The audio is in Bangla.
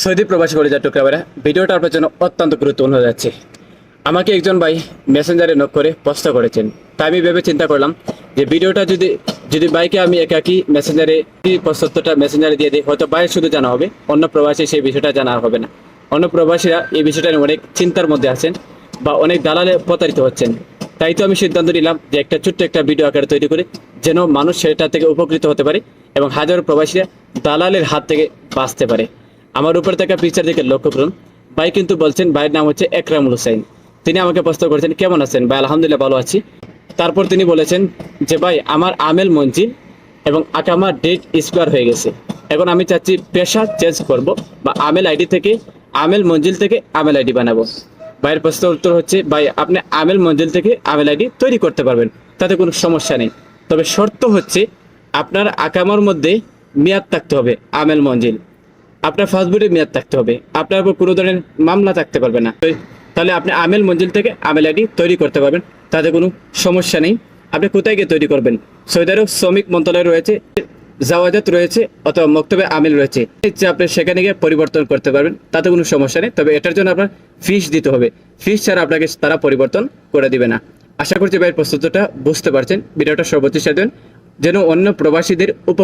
সৌদি প্রবাসী কলেজের টুকরাবেরা ভিডিওটা আপনার জন্য অত্যন্ত গুরুত্বপূর্ণ হয়ে যাচ্ছে। আমাকে একজন ভাই মেসেঞ্জারে নক করে প্রশ্ন করেছেন। তাই আমি ভেবে চিন্তা করলাম যে ভিডিওটা যদি যদি বাইকে আমি একাকি মেসেঞ্জারে প্রশ্নোত্তরটা মেসেঞ্জারে দিয়ে দিই, হয়তো বাইরে শুধু জানা হবে, অন্য প্রবাসী সেই বিষয়টা জানা হবে না। অন্য প্রবাসীরা এই বিষয়টা নিয়ে অনেক চিন্তার মধ্যে আছেন বা অনেক দালালে প্রতারিত হচ্ছেন। তাই তো আমি সিদ্ধান্ত নিলাম যে একটা ছোট্ট একটা ভিডিও আকারে তৈরি করে যেন মানুষ সেটা থেকে উপকৃত হতে পারে এবং হাজারো প্রবাসীরা দালালের হাত থেকে বাঁচতে পারে। আমার উপরে থাকা পিকচার দিকে লক্ষ্য করুন। ভাই কিন্তু বলছেন, ভাইয়ের নাম হচ্ছে একরামুল হুসাইন তিনি আমাকে প্রশ্ন করেছেন, কেমন আছেন? ভাই, আলহামদুলিল্লাহ, ভালো আছি। তারপর তিনি বলেছেন যে, ভাই, আমার আমেল মঞ্জিল এবং আকামা ডেট স্কোয়ার হয়ে গেছে। এখন আমি চাচ্ছি পেশা চেঞ্জ করব বা আমেল আইডি থেকে, আমেল মঞ্জিল থেকে আমেল আইডি বানাবো। ভাইয়ের প্রশ্নের উত্তর হচ্ছে, ভাই, আপনি আমেল মঞ্জিল থেকে আমেল আইডি তৈরি করতে পারবেন, তাতে কোনো সমস্যা নেই। তবে শর্ত হচ্ছে, আপনার আকামার মধ্যে মেয়াদ থাকতে হবে আমেল মঞ্জিল। আপনার ফাস্টফুডে মেয়াদ থাকতে হবে। আপনার উপর কোনো ধরনের মামলা থাকতে পারবে না। তাহলে আপনি আমেল মঞ্জিল থেকে আমেল আইডি তৈরি করতে পারবেন। তাতে কোনো সমস্যা নেই। আপনি কোথায় গিয়ে তৈরি করবেন? সৌদি আরব শ্রমিক মন্ত্রণালয় রয়েছে, জাওয়াজাত রয়েছে, অথবা মক্তবে আমিল রয়েছে। যে আপনি সেখানে গিয়ে পরিবর্তন করতে পারবেন, তাতে কোনো সমস্যা নেই। তবে এটার জন্য আপনার ফিস দিতে হবে। ফিস ছাড়া আপনাকে তারা পরিবর্তন করে দিবে না। আশা করছি ভাইয়ের প্রস্তুতটা বুঝতে পারছেন। ভিডিওটা সর্বোচ্চ সাথে যেন অন্য প্রবাসীদের উপ